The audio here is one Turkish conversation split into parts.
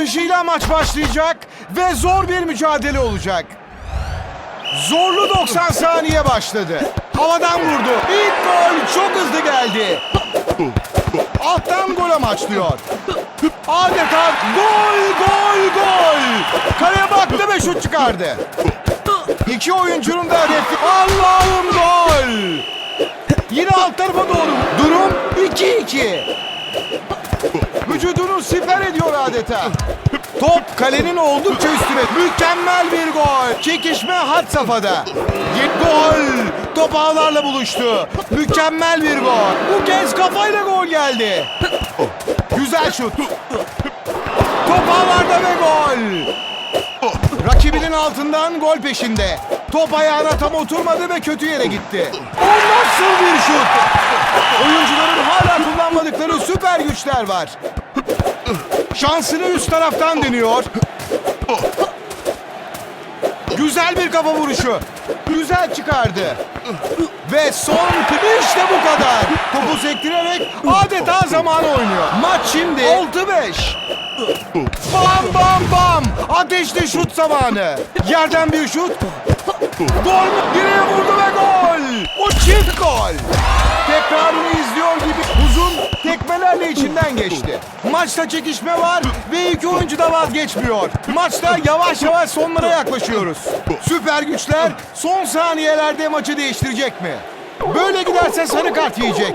Dışıyla maç başlayacak ve zor bir mücadele olacak. Zorlu 90 saniye başladı. Havadan vurdu. İlk gol çok hızlı geldi. Alttan gol amaçlıyor. Adeta gol gol gol. Kaleye baktı ve şut çıkardı. İki oyuncunun da hedefi. Allah'ım gol. Yine alt tarafa doğru. Durum 2-2. Vücudunu siper ediyor adeta. Top kalenin oldukça üstüne. Mükemmel bir gol. Çekişme had safhada. Yet gol. Top ağlarla buluştu. Mükemmel bir gol. Bu kez kafayla gol geldi. Güzel şut. Top ağlarda ve gol. Rakibinin altından gol peşinde. Top ayağına tam oturmadı ve kötü yere gitti. O nasıl bir şut? Oyuncuların hala süper güçler var. Şansını üst taraftan deniyor. Güzel bir kafa vuruşu. Güzel çıkardı. Ve son işte bu kadar. Topu sektirerek adeta zaman oynuyor. Maç şimdi 6-5. Bam bam bam. Ateşli şut zamanı. Yerden bir şut. Gol? Direğe vurdu ve gol. O çift gol. Tekrarını izliyor içinden geçti. Maçta çekişme var ve iki oyuncu da vazgeçmiyor. Maçta yavaş yavaş sonlara yaklaşıyoruz. Süper güçler son saniyelerde maçı değiştirecek mi? Böyle giderse sarı kart yiyecek.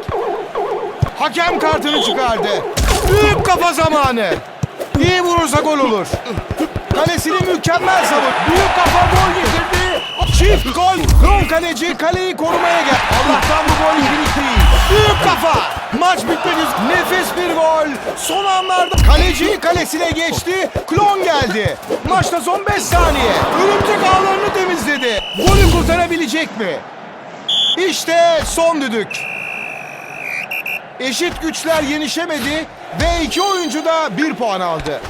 Hakem kartını çıkardı. Büyük kafa zamanı. İyi vurursa gol olur. Kalesini mükemmel savun. Büyük kafa gol getirdi. Çift gol. Gol kaleci kaleyi korumaya gel. Allah'tan bu gol ilginç değil. Büyük kafa. Maç bitmek üzere. Nefis bir gol. Son anlarda kaleci kalesine geçti. Klon geldi. Maçta son 5 saniye. Örümcek ağlarını temizledi. Golü kurtarabilecek mi? İşte son düdük. Eşit güçler yenişemedi ve iki oyuncu da bir puan aldı.